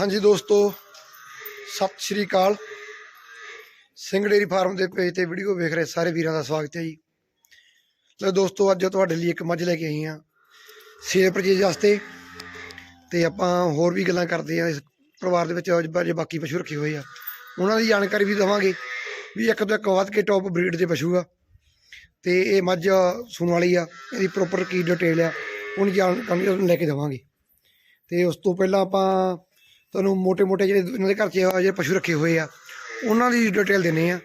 ਹਾਂਜੀ ਦੋਸਤੋ, ਸਤਿ ਸ਼੍ਰੀ ਅਕਾਲ। ਸਿੰਘ ਡੇਰੀ ਫਾਰਮ ਦੇ ਪੇਜ ਤੇ ਵੀਡੀਓ ਵੇਖ ਰਹੇ ਸਾਰੇ ਵੀਰਾਂ ਦਾ ਸਵਾਗਤ ਹੈ ਜੀ। ਲੋ ਦੋਸਤੋ, ਅੱਜ ਤੁਹਾਡੇ ਲਈ ਇੱਕ ਮੱਝ ਲੈ ਕੇ ਆਈ ਹਾਂ। ਸੇਲ ਪਰਚੇਜ ਵਾਸਤੇ ਤੇ ਆਪਾਂ ਹੋਰ ਵੀ ਗੱਲਾਂ ਕਰਦੇ ਹਾਂ। ਇਸ ਪਰਿਵਾਰ ਦੇ ਵਿੱਚ ਜੇ ਬਾਕੀ ਪਸ਼ੂ ਰੱਖੇ ਹੋਏ ਆ। ਉਹਨਾਂ ਦੀ ਜਾਣਕਾਰੀ ਵੀ ਦਵਾਂਗੇ ਵੀ ਇੱਕ ਤੋਂ ਇੱਕ ਵੱਧ ਕੇ ਟੌਪ ਬਰੀਡ ਦੇ ਪਸ਼ੂ ਆ। ਤੇ ਇਹ ਮੱਝ ਸੁਣ ਵਾਲੀ ਆ, ਇਹਦੀ ਪ੍ਰੋਪਰ ਕੀ ਡਿਟੇਲ ਆ, ਉਹਨੂੰ ਜਾਣਕਾਰੀ ਲੈ ਕੇ ਦੇਵਾਂਗੇ। ਤੇ ਉਸ ਤੋਂ ਪਹਿਲਾਂ ਆਪਾਂ ਤੁਹਾਨੂੰ ਮੋٹے-ਮੋٹੇ ਜਿਹੜੇ ਇਹਨਾਂ ਦੇ ਘਰ 'ਚ ਜਿਹੜੇ ਪਸ਼ੂ ਰੱਖੇ ਹੋਏ ਆ, ਉਹਨਾਂ ਦੀ ਡਿਟੇਲ ਦਿੰਨੇ ਆ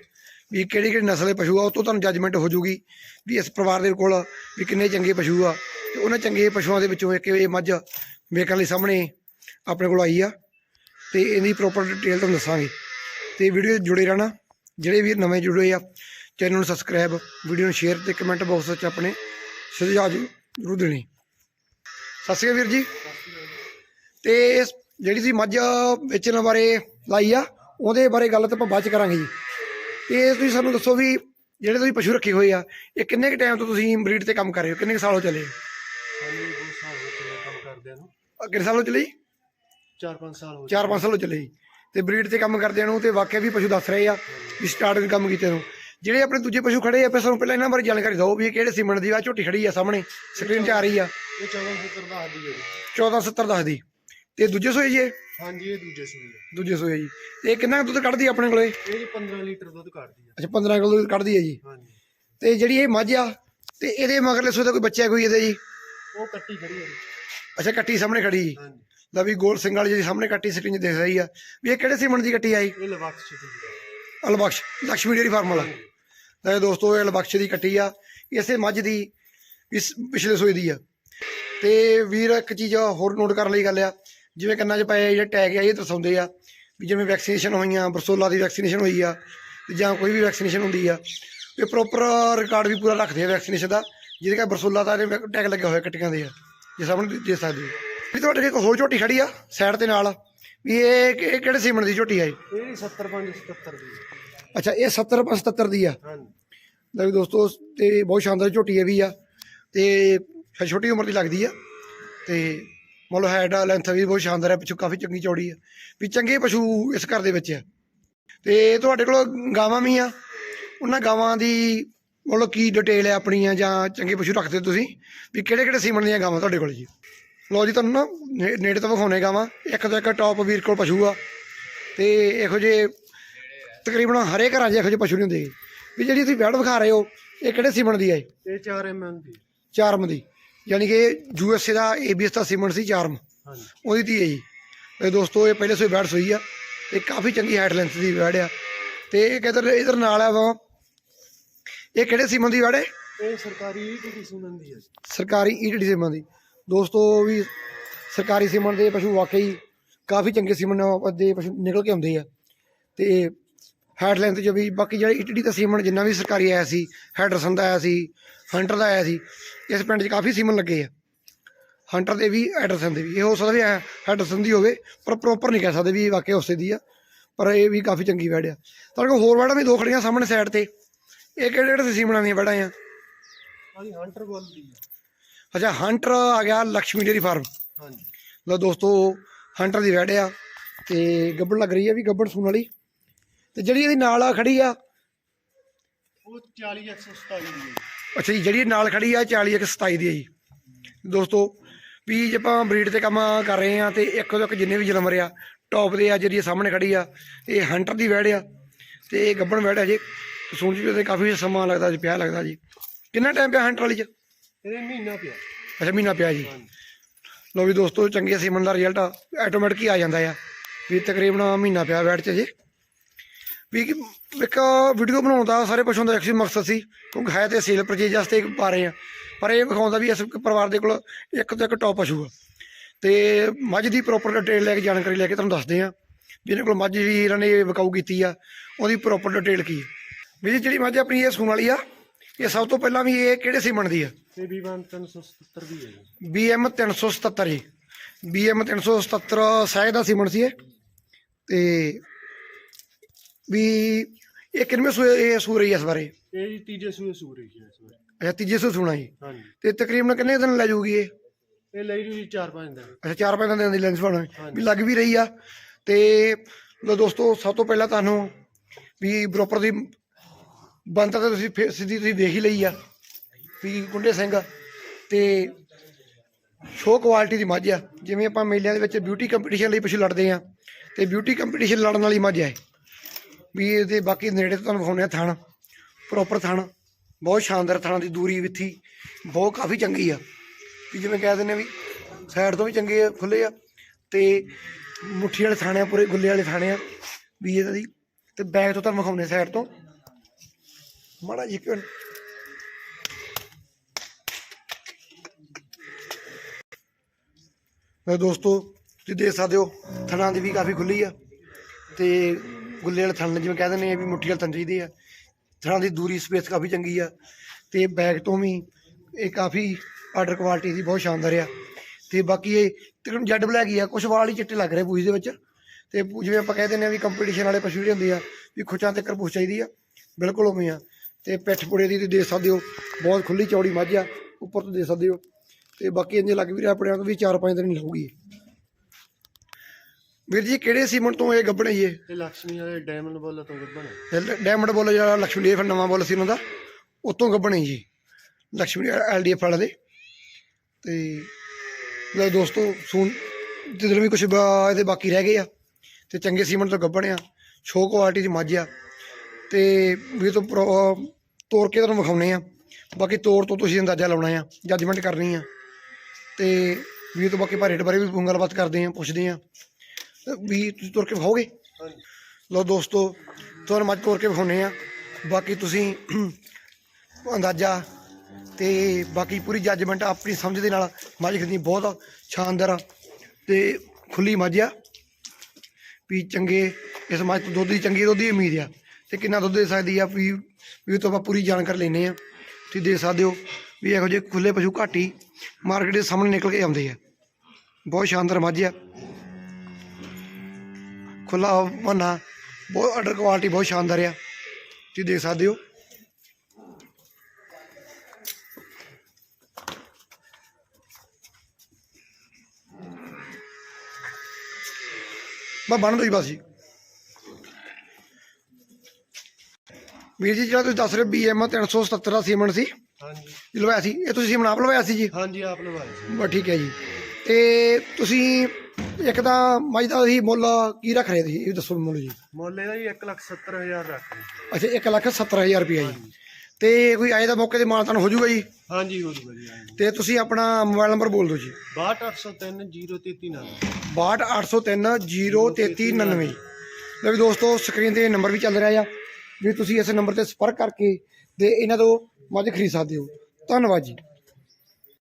ਵੀ ਕਿਹੜੀ ਕਿਹੜੀ ਨਸਲ ਦੇ ਪਸ਼ੂ ਆ, ਉਹ ਤੋਂ ਤੁਹਾਨੂੰ ਜੱਜਮੈਂਟ ਹੋ ਜੂਗੀ ਵੀ ਇਸ ਪਰਿਵਾਰ ਦੇ ਕੋਲ ਵੀ ਕਿੰਨੇ ਚੰਗੇ ਪਸ਼ੂ ਆ। ਤੇ ਉਹਨਾਂ ਚੰਗੇ ਪਸ਼ੂਆਂ ਦੇ ਵਿੱਚੋਂ ਇੱਕ ਇਹ ਮੱਝ ਵੇਖਣ ਲਈ ਸਾਹਮਣੇ ਆਪਣੇ ਕੋਲ ਆਈ ਆ ਤੇ ਇਹਦੀ ਪ੍ਰੋਪਰ ਡਿਟੇਲ ਤੁਹਾਨੂੰ ਦੱਸਾਂਗੇ। ਤੇ ਵੀਡੀਓ ਜੁੜੇ ਰਹਿਣਾ, ਜਿਹੜੇ ਵੀ ਨਵੇਂ ਜੁੜੇ ਆ, ਚੈਨਲ ਨੂੰ ਸਬਸਕ੍ਰਾਈਬ ਵੀਡੀਓ ਨੂੰ ਸ਼ੇਅਰ ਤੇ ਕਮੈਂਟ ਬਾਕਸ ਵਿੱਚ ਆਪਣੇ ਸੁਝਾਅ ਜ਼ਰੂਰ ਦੇਣੀ। ਸਤਿ ਸ਼੍ਰੀ ਅਕਾਲ ਵੀਰ ਜੀ। ਤੇ ਇਸ ਜਿਹੜੀ ਤੁਸੀਂ ਮੱਝ ਵੇਚਣ ਬਾਰੇ ਲਾਈ ਆ ਉਹਦੇ ਬਾਰੇ ਗੱਲ ਤਾਂ ਆਪਾਂ ਬਾਅਦ ਚ ਕਰਾਂਗੇ ਜੀ। ਇਹ ਤੁਸੀਂ ਸਾਨੂੰ ਦੱਸੋ ਵੀ ਜਿਹੜੇ ਤੁਸੀਂ ਪਸ਼ੂ ਰੱਖੇ ਹੋਏ ਆ ਇਹ ਕਿੰਨੇ ਕੁ ਟਾਈਮ ਤੋਂ ਤੁਸੀਂ ਬਰੀਡ ਤੇ ਕੰਮ ਕਰ ਰਹੇ ਹੋ? ਕਿੰਨੇ ਕੁ ਸਾਲ ਹੋ ਚੱਲੇ? ਸਾਨੂੰ ਬਹੁਤ ਸਾਲ ਹੋ ਚੁੱਕੇ ਕੰਮ ਕਰਦਿਆਂ ਨੂੰ ਅਹ ਕਿੰਨੇ ਸਾਲ ਹੋ ਚੱਲੇ ਜੀ? 4-5 ਸਾਲ ਹੋ 4-5 ਸਾਲ ਹੋ ਚੱਲੇ ਜੀ। ਤੇ ਬਰੀਡ ਤੇ ਕੰਮ ਕਰਦਿਆਂ ਨੂੰ ਤੇ ਵਾਕਿਆ ਵੀ ਪਸ਼ੂ ਦੱਸ ਰਹੇ ਆ ਵੀ ਸਟਾਰਟਿੰਗ ਕੰਮ ਕੀਤੇ ਨੂੰ। ਜਿਹੜੇ ਆਪਣੇ ਦੂਜੇ ਪਸ਼ੂ ਖੜੇ ਆ ਆਪਾਂ ਸਾਨੂੰ ਪਹਿਲਾਂ ਇਹਨਾਂ ਬਾਰੇ ਜਾਣਕਾਰੀ ਦਿਓ ਵੀ ਇਹ ਕਿਹੜੇ ਸੀਮਨ ਦੀ ਆ ਝੋਟੀ ਖੜੀ ਆ ਸਾਹਮਣੇ ਸਕਰੀਨ 'ਚ ਆ ਰਹੀ ਆ। ਇਹ 14 ਫੁੱਟ ਦਾ ਆਦੀ ਹੈ ਜੀ। 1470 ਦੱਸਦੀ। ਤੇ ਦੂਜੇ ਸੋਏ ਜੀ ਇਹ? ਹਾਂਜੀ ਇਹ ਦੂਜੇ ਸੂਏ ਹੈ ਦੂਜੇ ਸੋਏ ਜੀ। ਤੇ ਇਹ ਕਿੰਨਾ ਕੁ ਦੁੱਧ ਕੱਢਦੀ ਆ ਆਪਣੇ ਕੋਲੇ? ਇਹ ਜੀ 15 ਲੀਟਰ ਦੁੱਧ ਕੱਢਦੀ ਹੈ ਅੱਛਾ 15 ਕਿਲੋ ਦੁੱਧ ਕੱਢਦੀ ਹੈ ਜੀ। ਹਾਂਜੀ। ਤੇ ਜਿਹੜੀ ਇਹ ਮੱਝ ਆ ਤੇ ਇਹਦੇ ਮਗਰਲੇ ਸੋਏ ਦਾ ਕੋਈ ਬੱਚਾ ਕੋਈ ਇਹਦੇ ਜੀ? ਉਹ ਕੱਟੀ ਖੜੀ ਹੈ ਜੀ। ਅੱਛਾ ਕੱਟੀ ਸਾਹਮਣੇ ਖੜੀ ਜੀ। ਹਾਂਜੀ। ਲੈ ਵੀ ਗੋਲ ਸਿੰਘ ਵਾਲੀ ਜਿਹੜੀ ਸਾਹਮਣੇ ਕੱਟੀ 'ਚ ਦਿਖ ਰਹੀ ਆ। ਵੀ ਇਹ ਕਿਹੜੇ ਸੀਮਨ ਦੀ ਕੱਟੀ ਆਈ ਇਹ ਲਵਾਕਸ ਚ ਦੀ ਅਲਬਖਸ਼ ਲక్ష్ਮੀ ਡੇਰੀ ਫਾਰਮ ਵਾਲਾ। ਲੈ ਦੋਸਤੋ ਇਹ ਅਲਬਖਸ਼ ਦੀ ਕੱਟੀ ਆ। ਇਸੇ ਮੱਝ ਦੀ ਇਸ ਪਿਛਲੇ ਸੋਏ ਦੀ ਆ। ਤੇ ਵੀਰ ਇੱਕ ਚੀਜ਼ ਹੋਰ ਨੋਟ ਕਰਨ ਲਈ ਗੱਲ ਆ। ਜਿਵੇਂ ਕੰਨਾਂ 'ਚ ਪਏ ਜਿਹੜੇ ਟੈਗ ਆ ਇਹ ਦਰਸਾਉਂਦੇ ਆ ਵੀ ਜਿਵੇਂ ਵੈਕਸੀਨੇਸ਼ਨ ਹੋਈਆਂ ਬਰਸੋਲਾ ਦੀ ਵੈਕਸੀਨੇਸ਼ਨ ਹੋਈ ਆ ਤੇ ਜਾਂ ਕੋਈ ਵੀ ਵੈਕਸੀਨੇਸ਼ਨ ਹੁੰਦੀ ਆ ਇਹ ਪ੍ਰੋਪਰ ਰਿਕਾਰਡ ਵੀ ਪੂਰਾ ਰੱਖਦੇ ਆ ਵੈਕਸੀਨੇਸ਼ਨ ਦਾ ਜਿਹਦੇ ਕਾ ਬਰਸੋਲਾ ਦਾ ਟੈਗ ਲੱਗਿਆ ਹੋਇਆ ਕੱਟੀਆਂ ਦੇ ਆ ਜੇ ਸਾਹਮਣੇ ਦੇ ਸਕਦੇ ਹੋ। ਵੀ ਤੁਹਾਡੇ ਕੋਲ ਇੱਕ ਹੋਰ ਝੋਟੀ ਖੜੀ ਆ ਸਾਈਡ ਤੇ ਨਾਲ ਵੀ ਇਹ ਇਹ ਕਿਹੜੇ ਸੀਮਨ ਦੀ ਝੋਟੀ ਆ ਇਹ? ਇਹ ਜੀ 75 77 ਦੀ। ਅੱਛਾ ਇਹ 70 75 ਦੀ ਆ? ਹਾਂਜੀ। ਲੈ ਵੀ ਦੋਸਤੋ ਤੇ ਬਹੁਤ ਸ਼ਾਨਦਾਰ ਝੋਟੀ ਇਹ ਵੀ ਆ ਤੇ ਛੋਟੀ ਉਮਰ ਦੀ ਲੱਗਦੀ ਆ ਤੇ ਮਤਲਬ ਹੈਡ ਲੈਂਥ ਵੀ ਬਹੁਤ ਸ਼ਾਨਦਾਰ ਹੈ ਪਿੱਛੋਂ ਕਾਫੀ ਚੰਗੀ ਚੌੜੀ ਆ। ਵੀ ਚੰਗੇ ਪਸ਼ੂ ਇਸ ਘਰ ਦੇ ਵਿੱਚ ਆ। ਤੇ ਤੁਹਾਡੇ ਕੋਲ ਗਾਵਾਂ ਵੀ ਆ। ਉਹਨਾਂ ਗਾਵਾਂ ਦੀ ਮਤਲਬ ਕੀ ਡਿਟੇਲ ਹੈ ਆਪਣੀ ਆ ਜਾਂ ਚੰਗੇ ਪਸ਼ੂ ਰੱਖਦੇ ਹੋ ਤੁਸੀਂ? ਵੀ ਕਿਹੜੇ ਕਿਹੜੇ ਸੀਮਨ ਦੀਆਂ ਗਾਵਾਂ ਤੁਹਾਡੇ ਕੋਲ ਜੀ? ਲਓ ਜੀ ਤੁਹਾਨੂੰ ਨਾ ਨੇ- ਨੇੜੇ ਤੋਂ ਵਿਖਾਉਣੇ ਗਾਵਾਂ। ਇੱਕ ਤੋਂ ਇੱਕ ਟੌਪ ਵੀਰ ਕੋਲ ਪਸ਼ੂ ਆ। ਤੇ ਇਹੋ ਜਿਹੇ ਤਕਰੀਬਨ ਹਰੇ ਘਰਾਂ 'ਚ ਇਹੋ ਜਿਹੇ ਪਸ਼ੂ ਨਹੀਂ ਹੁੰਦੇ। ਵੀ ਜਿਹੜੀ ਤੁਸੀਂ ਬੈਡ ਵਿਖਾ ਰਹੇ ਹੋ ਇਹ ਕਿਹੜੇ ਸੀਮਨ ਦੀ ਹੈ ਇਹ? 4 ਐਮਐਮ ਦੀ। ਚਾਰਮ ਦੀ। ਯਾਨੀ ਕਿ ਯੂਐਸਏ ਦਾ ਏਬੀਐਸ ਦਾ ਸੀਮਨ ਸੀ ਚਾਰਮ। ਹਾਂਜੀ। ਉਹਦੀ ਧੀ ਹੈ ਜੀ। ਤੇ ਦੋਸਤੋ ਇਹ ਪਹਿਲੇ ਸੋਈ ਬੈਡ ਸੋਈ ਆ। ਤੇ ਕਾਫੀ ਚੰਗੀ ਹਾਈਟ ਲੈਂਥ ਦੀ ਬੈਡ ਆ। ਤੇ ਇਹ ਕਿਧਰ ਇਧਰ ਨਾਲ ਆ ਵਾ ਇਹ ਕਿਹੜੇ ਸੀਮਨ ਦੀ ਬੈਡ ਹੈ? ਇਹ ਸਰਕਾਰੀ ਈਟੀ ਸੁਣਨ ਦੀ ਹੈ। ਸਰਕਾਰੀ ਈਟਡੀ ਸੀਮਨ ਦੀ। ਦੋਸਤੋ ਵੀ ਸਰਕਾਰੀ ਸੀਮਨ ਦੇ ਪਸ਼ੂ ਵਾਕਈ ਕਾਫੀ ਚੰਗੇ ਸੀਮਨ ਦੇ ਪਸ਼ੂ ਨਿਕਲ ਕੇ ਆਉਂਦੇ ਆ। ਤੇ ਹੈਡ ਲੈਂਥ ਜੋ ਵੀ ਬਾਕੀ ਜਿਹੜਾ ਈਟਡੀ ਦਾ ਸੀਮਨ ਜਿੰਨਾ ਵੀ ਸਰਕਾਰੀ ਆਇਆ ਸੀ ਹੈਡਰਸਨ ਦਾ ਆਇਆ ਸੀ ਹੰਟਰ ਦਾ ਆਇਆ ਸੀ ਇਸ ਪਿੰਡ 'ਚ ਕਾਫੀ ਸੀਮਨ ਲੱਗੇ ਆ। ਹੰਟਰ ਦੇ ਵੀ ਹੈਡਰਸਨ ਦੇ ਵੀ ਇਹ ਹੋ ਸਕਦਾ ਵੀ ਹੈਡਰਸਨ ਦੀ ਹੋਵੇ ਪਰ ਪ੍ਰੋਪਰ ਨਹੀਂ ਕਹਿ ਸਕਦੇ ਵੀ ਵਾਕਿਆ ਉਸੇ ਦੀ ਆ ਪਰ ਇਹ ਵੀ ਕਾਫੀ ਚੰਗੀ ਵੈੜ ਆ। ਤੁਹਾਡੇ ਕੋਲ ਹੋਰ ਵੈੜਾਂ ਵੀ ਦੋ ਖੜੀਆਂ ਸਾਹਮਣੇ ਸਾਈਡ ਤੇ ਇਹ ਕਿਹੜੇ ਕਿਹੜੇ ਸੀਮਨਾਂ ਦੀਆਂ ਵੈੜਾਂ ਆ ਹਾਂਜੀ ਹੰਟਰ ਬੋਲ ਦੀ ਹੈ ਅੱਛਾ ਹੰਟਰ ਆ ਗਿਆ ਲక్ష్ਮੀ ਡੇਰੀ ਫਾਰਮ ਹਾਂਜੀ। ਲਓ ਦੋਸਤੋ ਹੰਟਰ ਦੀ ਵੈੜ ਆ ਤੇ ਗੱਬੜ ਲੱਗ ਰਹੀ ਆ ਵੀ ਗੱਬੜ ਸੂਣ ਵਾਲੀ। ਤੇ ਜਿਹੜੀ ਇਹਦੀ ਨਾਲ ਆ ਖੜੀ ਆ? ਉਹ 40 127 ਦੀ ਹੈ। ਅੱਛਾ ਜੀ ਜਿਹੜੀ ਇਹ ਨਾਲ ਖੜੀ ਆ 40 ਇੱਕ 27 ਦੀ ਆ ਜੀ। ਦੋਸਤੋ ਵੀ ਜੇ ਆਪਾਂ ਬਰੀਡ ਤੇ ਕੰਮ ਕਰ ਰਹੇ ਆ ਤੇ ਇੱਕ ਤੋਂ ਇੱਕ ਜਿੰਨੇ ਵੀ ਜਾਨਵਰ ਆ ਟੌਪ ਦੇ ਆ ਜਿਹੜੀ ਸਾਹਮਣੇ ਖੜੀ ਆ ਇਹ ਹੰਟਰ ਦੀ ਵੈੜ ਆ ਤੇ ਇਹ ਗੱਬਣ ਵੈੜ ਆ ਜੀ। ਸੂਣ ਜੀ ਉਹਦੇ ਕਾਫੀ ਸਮਾਂ ਲੱਗਦਾ ਜੀ ਪਿਆ ਲੱਗਦਾ ਜੀ। ਕਿੰਨਾ ਟਾਈਮ ਪਿਆ ਹੰਟਰ ਵਾਲੀ ਚ? ਇਹਦੇ ਮਹੀਨਾ ਪਿਆ। ਅੱਛਾ ਮਹੀਨਾ ਪਿਆ ਜੀ। ਲੋ ਵੀ ਦੋਸਤੋ ਚੰਗੇ ਸੀਮਨ ਦਾ ਰਿਜ਼ਲਟ ਆਟੋਮੈਟਿਕ ਹੀ ਆ ਜਾਂਦਾ ਆ। ਵੀ ਤਕਰੀਬਨ ਮਹੀਨਾ ਪਿਆ ਬੈਠ ਚ ਜੇ। ਵੀ ਇੱਕ ਇੱਕ ਵੀਡੀਓ ਬਣਾਉਣ ਦਾ ਸਾਰੇ ਪਸ਼ੂਆਂ ਦਾ ਐਕਚੁਅਲੀ ਮਕਸਦ ਸੀ ਕਿਉਂਕਿ ਹੈ ਤੇ ਸੇਲ ਪਰਚੇਜ ਵਾਸਤੇ ਪਾ ਰਹੇ ਆ। ਪਰ ਇਹ ਵਿਖਾਉਂਦਾ ਵੀ ਇਸ ਪਰਿਵਾਰ ਦੇ ਕੋਲ ਇੱਕ ਤੋਂ ਇੱਕ ਟੌਪ ਪਸ਼ੂ ਆ। ਤੇ ਮੱਝ ਦੀ ਪ੍ਰੋਪਰ ਡਿਟੇਲ ਲੈ ਕੇ ਜਾਣਕਾਰੀ ਲੈ ਕੇ ਤੁਹਾਨੂੰ ਦੱਸਦੇ ਆ ਜਿਹਨੇ ਕੋਲ ਮੱਝ ਵੀ ਇਹਨਾਂ ਨੇ ਵਿਕਾਊ ਕੀਤੀ ਆ ਉਹਦੀ ਪ੍ਰੋਪਰ ਡਿਟੇਲ ਕੀ ਹੈ ਵੀ ਜਿਹੜੀ ਮੱਝ ਆਪਣੀ ਇਹ ਸੂਣ ਵਾਲੀ ਆ ਇਹ ਸਭ ਤੋਂ ਪਹਿਲਾਂ ਵੀ ਇਹ ਕਿਹੜੇ ਸੀਮਨ ਦੀ ਆ? ਇਹ ਵੀ 377 ਦੀ ਹੈ BM 377 ਜੀ BM 377 ਸਹਿਜ ਦਾ ਸੀਮਨ ਸੀ ਇਹ। ਤੇ ਵੀ ਇਹ ਕਿੰਨੇ ਸੂਏ ਇਹ ਸੂ ਰਹੀ ਹੈ ਇਸ ਬਾਰੇ? ਇਹ ਜੀ ਤੀਜੇ ਸੂਏ ਸੂਰ ਰਹੀ ਹੈ ਇਸ ਵਾਰ। ਅੱਛਾ ਤੀਜੇ ਸੂ ਸੁਣਾ ਜੀ। ਹਾਂਜੀ। ਤੇ ਤਕਰੀਬਨ ਕਿੰਨੇ ਦਿਨ ਲੈ ਜਾਊਗੀ ਇਹ? ਇਹ ਲਈ ਜੀ 4-5 ਦਿਨ। ਅੱਛਾ ਚਾਰ ਪੰਜ ਦਿਨ ਦੀ ਲੈਂਸ ਬਣਾ ਵੀ ਲੱਗ ਵੀ ਰਹੀ ਆ। ਤੇ ਲਓ ਦੋਸਤੋ ਸਭ ਤੋਂ ਪਹਿਲਾਂ ਤੁਹਾਨੂੰ ਵੀ ਬਰੋਪਰ ਦੀ ਬੰਤਾ ਤਾਂ ਤੁਸੀਂ ਫੇ- ਸਿੱਧੀ ਤੁਸੀਂ ਵੇਖ ਹੀ ਲਈ ਆ ਵੀ ਗੁੰਡੇ ਸਿੰਘ। ਤੇ ਸ਼ੋ ਕੁਆਲਿਟੀ ਦੀ ਮੱਝ ਆ। ਜਿਵੇਂ ਆਪਾਂ ਮੇਲਿਆਂ ਦੇ ਵਿੱਚ ਬਿਊਟੀ ਕੰਪੀਟੀਸ਼ਨ ਲਈ ਪਸ਼ੂ ਲੜਦੇ ਆ ਤੇ ਬਿਊਟੀ ਕੰਪੀਟੀਸ਼ਨ ਲੜਨ ਵਾਲੀ ਮੱਝ ਹੈ ਵੀ ਇਹਦੇ ਬਾਕੀ ਨੇੜੇ ਤੋਂ ਤੁਹਾਨੂੰ ਵਿਖਾਉਂਦੇ ਆ ਥਣ ਪ੍ਰੋਪਰ ਥਣ, ਬਹੁਤ ਸ਼ਾਨਦਾਰ ਥਣਾਂ ਦੀ ਦੂਰੀ ਵਿੱਥੀ ਬਹੁਤ ਕਾਫੀ ਚੰਗੀ ਆ। ਵੀ ਜਿਵੇਂ ਕਹਿ ਦਿੰਦੇ ਆ ਵੀ ਸਾਈਡ ਤੋਂ ਵੀ ਚੰਗੇ ਆ ਖੁੱਲੇ ਆ ਤੇ ਮੁੱਠੀ ਵਾਲੇ ਥਾਣੇ ਆ, ਪੂਰੇ ਗੁੱਲੇ ਵਾਲੇ ਥਾਣੇ ਆ ਵੀ ਇਹਦਾ ਦੀ। ਤੇ ਬੈਗ ਤੋਂ ਤੁਹਾਨੂੰ ਵਿਖਾਉਂਦੇ ਸਾਈਡ ਤੋਂ। ਮਾੜਾ ਜੀ ਕਿਉਂ ਮੈਂ ਦੋਸਤੋ, ਤੁਸੀਂ ਦੇਖ ਸਕਦੇ ਹੋ, ਥਣਾਂ ਦੀ ਵੀ ਕਾਫੀ ਖੁੱਲੀ ਆ। ਤੇ ਗੁੱਲੇ ਵਾਲੇ ਥਣ ਜਿਵੇਂ ਕਹਿ ਦਿੰਦੇ ਆ ਵੀ ਮੁੱਠੀ ਵਾਲੇ ਥਣ ਚਾਹੀਦੇ ਆ। ਥਣਾਂ ਦੀ ਦੂਰੀ ਸਪੇਸ ਕਾਫੀ ਚੰਗੀ ਆ ਤੇ ਬੈਗ ਤੋਂ ਵੀ ਇਹ ਕਾਫੀ ਆਰਡਰ ਕੁਆਲਿਟੀ ਦੀ ਬਹੁਤ ਸ਼ਾਨਦਾਰ ਆ। ਤੇ ਬਾਕੀ ਇਹ ਤਕਰੀਬਨ ਜੈਡ ਬਲੈਕ ਹੀ ਆ ਕੁਝ ਵਾਲ ਹੀ ਚਿੱਟੇ ਲੱਗ ਰਹੇ ਪੂਛ ਦੇ ਵਿੱਚ। ਤੇ ਜਿਵੇਂ ਆਪਾਂ ਕਹਿ ਦਿੰਦੇ ਆ ਵੀ ਕੰਪੀਟੀਸ਼ਨ ਵਾਲੇ ਪਸ਼ੂ ਜਿਹੜੇ ਹੁੰਦੇ ਆ, ਵੀ ਖੁੱਚਾਂ ਤੇ ਕਰਪੂਛ ਚਾਹੀਦੀ ਆ, ਬਿਲਕੁਲ ਉਵੇਂ ਆ। ਤੇ ਪਿੱਠ ਪੁੜੇ ਦੀ ਤੁਸੀਂ ਦੇਖ ਸਕਦੇ ਹੋ, ਬਹੁਤ ਖੁੱਲੀ ਚੌੜੀ ਮੱਝ ਆ, ਉੱਪਰ ਤੋਂ ਦੇਖ ਸਕਦੇ ਹੋ। ਤੇ ਬਾਕੀ ਇੰਜ ਲੱਗ ਵੀ ਰਿਹਾ ਆਪਣੇ ਆਪ ਵੀ 4-5 ਦਿਨ ਹੀ ਲਾਊਗੀ ਵੀਰ ਜੀ ਕਿਹੜੇ ਸੀਮੈਂਟ ਤੋਂ ਇਹ ਗੱਭਣੇ ਜੀ ਇਹ? ਲక్ష్ਮੀ ਵਾਲੇ ਡਾਇਮੰਡ ਬੋਲ ਤੋਂ ਗੱਬਣ। ਇਹ ਡਾਇਮੰਡ ਬੋਲ ਜਿਹੜਾ ਲక్ష్ਮੀ ਇਹ ਫਿਰ ਨਵਾਂ ਬੋਲ ਸੀ ਉਹਨਾਂ ਦਾ ਉਤੋਂ ਗੱਬਣ ਜੀ। ਲక్ష్ਮੀ ਐਲਡੀਐਫ ਵਾਲਾ ਦੇ। ਤੇ ਲੈ ਦੋਸਤੋ ਸੁਣ ਜਿੱਦਣ ਵੀ ਕੁਝ ਇਹਦੇ ਬਾਕੀ ਰਹਿ ਗਏ ਆ ਤੇ ਚੰਗੇ ਸੀਮੈਂਟ ਤੋਂ ਗੱਭਣੇ ਆ ਸ਼ੋ ਕੁਆਲਿਟੀ 'ਚ ਮੱਝ ਆ। ਤੇ ਵੀ ਤੋਂ ਤੋੜ ਕੇ ਤੁਹਾਨੂੰ ਵਿਖਾਉਣੇ ਆ। ਬਾਕੀ ਤੋੜ ਤੋਂ ਤੁਸੀਂ ਅੰਦਾਜ਼ਾ ਲਾਉਣਾ ਆ ਜੱਜਮੈਂਟ ਕਰਨੀ ਆ। ਤੇ ਵੀ ਤੋਂ ਬਾਕੀ ਪਰ ਰੇਟ ਬਾਰੇ ਵੀ ਗੱਲਬਾਤ ਕਰਦੇ ਆ ਪੁੱਛਦੇ ਆ। ਵੀ ਤੁਸੀਂ ਤੁਰ ਕੇ ਵਿਖਾਓਗੇ? ਲਓ ਦੋਸਤੋ, ਤੁਹਾਨੂੰ ਮੱਝ ਤੋੜ ਕੇ ਵਿਖਾਉਨੇ ਆ ਬਾਕੀ ਤੁਸੀਂ ਅੰਦਾਜ਼ਾ ਤੇ ਬਾਕੀ ਪੂਰੀ ਜੱਜਮੈਂਟ ਆਪਣੀ ਸਮਝ ਦੇ ਨਾਲ ਮੱਝ ਖਰੀਦਣੀ, ਬਹੁਤ ਸ਼ਾਨਦਾਰ ਆ ਤੇ ਖੁੱਲੀ ਮੱਝ ਆ। ਵੀ ਚੰਗੇ, ਇਸ ਮੱਝ ਤੋਂ ਦੁੱਧ ਦੀ ਚੰਗੀ ਦੁੱਧ ਦੀ ਉਮੀਦ ਆ। ਤੇ ਕਿੰਨਾ ਦੁੱਧ ਦੇ ਸਕਦੀ ਆ ਵੀ ਵੀ ਉਹ ਤੋਂ ਆਪਾਂ ਪੂਰੀ ਜਾਣਕਾਰੀ ਲੈਨੇ ਆ ਤੁਸੀਂ ਦੇਖ ਸਕਦੇ ਹੋ ਵੀ ਇਹੋ ਜਿਹੇ ਖੁੱਲੇ ਪਸ਼ੂ ਘਾਟੀ ਮਾਰਕੀਟ ਦੇ ਸਾਹਮਣੇ ਨਿਕਲ ਕੇ ਆਉਂਦੇ ਆ। ਬਹੁਤ ਸ਼ਾਨਦਾਰ ਮੱਝ ਆ। ਖੁੱਲਾ ਮਨਾ ਬਹੁਤ ਆਰਡਰ ਕੁਆਲਿਟੀ ਬਹੁਤ ਸ਼ਾਨਦਾਰ ਆ। ਤੁਸੀਂ ਦੇਖ ਸਕਦੇ ਹੋ। ਬਾ ਬਣ ਜੀ ਬਸ ਜੀ। ਵੀਰ ਜੀ ਜਿਹੜਾ ਤੁਸੀਂ ਦੱਸ ਰਹੇ ਬੀਐਮ 377 ਦਾ ਸੀਮਨ ਸੀ। ਹਾਂਜੀ। ਲਵਾਇਆ ਸੀ। ਇਹ ਤੁਸੀਂ ਸੀਮਨ ਆਪ ਲਵਾਇਆ ਸੀ ਜੀ? ਹਾਂਜੀ ਆਪ ਲਵਾਏ ਸੀ। ਬਸ ਠੀਕ ਹੈ ਜੀ। ਤੇ ਤੁਸੀਂ ਇੱਕ ਤਾਂ ਮੱਝ ਦਾ ਹੀ ਮੁੱਲ ਕੀ ਰੱਖ ਰਹੇ ਸੀ ਇਹ ਦੱਸੋ ਮੁੱਲ ਜੀ। ਮੁੱਲ ਇਹਦਾ ਜੀ 170000 ਰੱਖ ਲਈ ਅੱਛਾ ਇੱਕ ਲੱਖ ਸੱਤਰ ਹਜ਼ਾਰ ਰੁਪਇਆ ਜੀ। ਤੇ ਕੋਈ ਆਏ ਦਾ ਮੌਕੇ ਤੇ ਮਾਨਤਾਨ ਹੋ ਜਾਊਗਾ ਜੀ? ਹਾਂਜੀ ਹੋ ਜੂਗਾ ਜੀ ਹਾਂਜੀ ਤੇ। ਤੁਸੀਂ ਆਪਣਾ ਮੋਬਾਈਲ ਨੰਬਰ ਬੋਲ ਦਿਓ ਜੀ। 62803 033 ਨਾਲ 62803 0399 ਲੈ ਵੀ ਦੋਸਤੋ ਸਕਰੀਨ ਤੇ ਨੰਬਰ ਵੀ ਚੱਲ ਰਿਹਾ ਆ। ਵੀ ਤੁਸੀਂ ਇਸ ਨੰਬਰ ਤੇ ਸੰਪਰਕ ਕਰਕੇ ਤੇ ਇਹਨਾਂ ਤੋਂ ਮੱਝ ਖਰੀਦ ਸਕਦੇ ਹੋ। ਧੰਨਵਾਦ ਜੀ।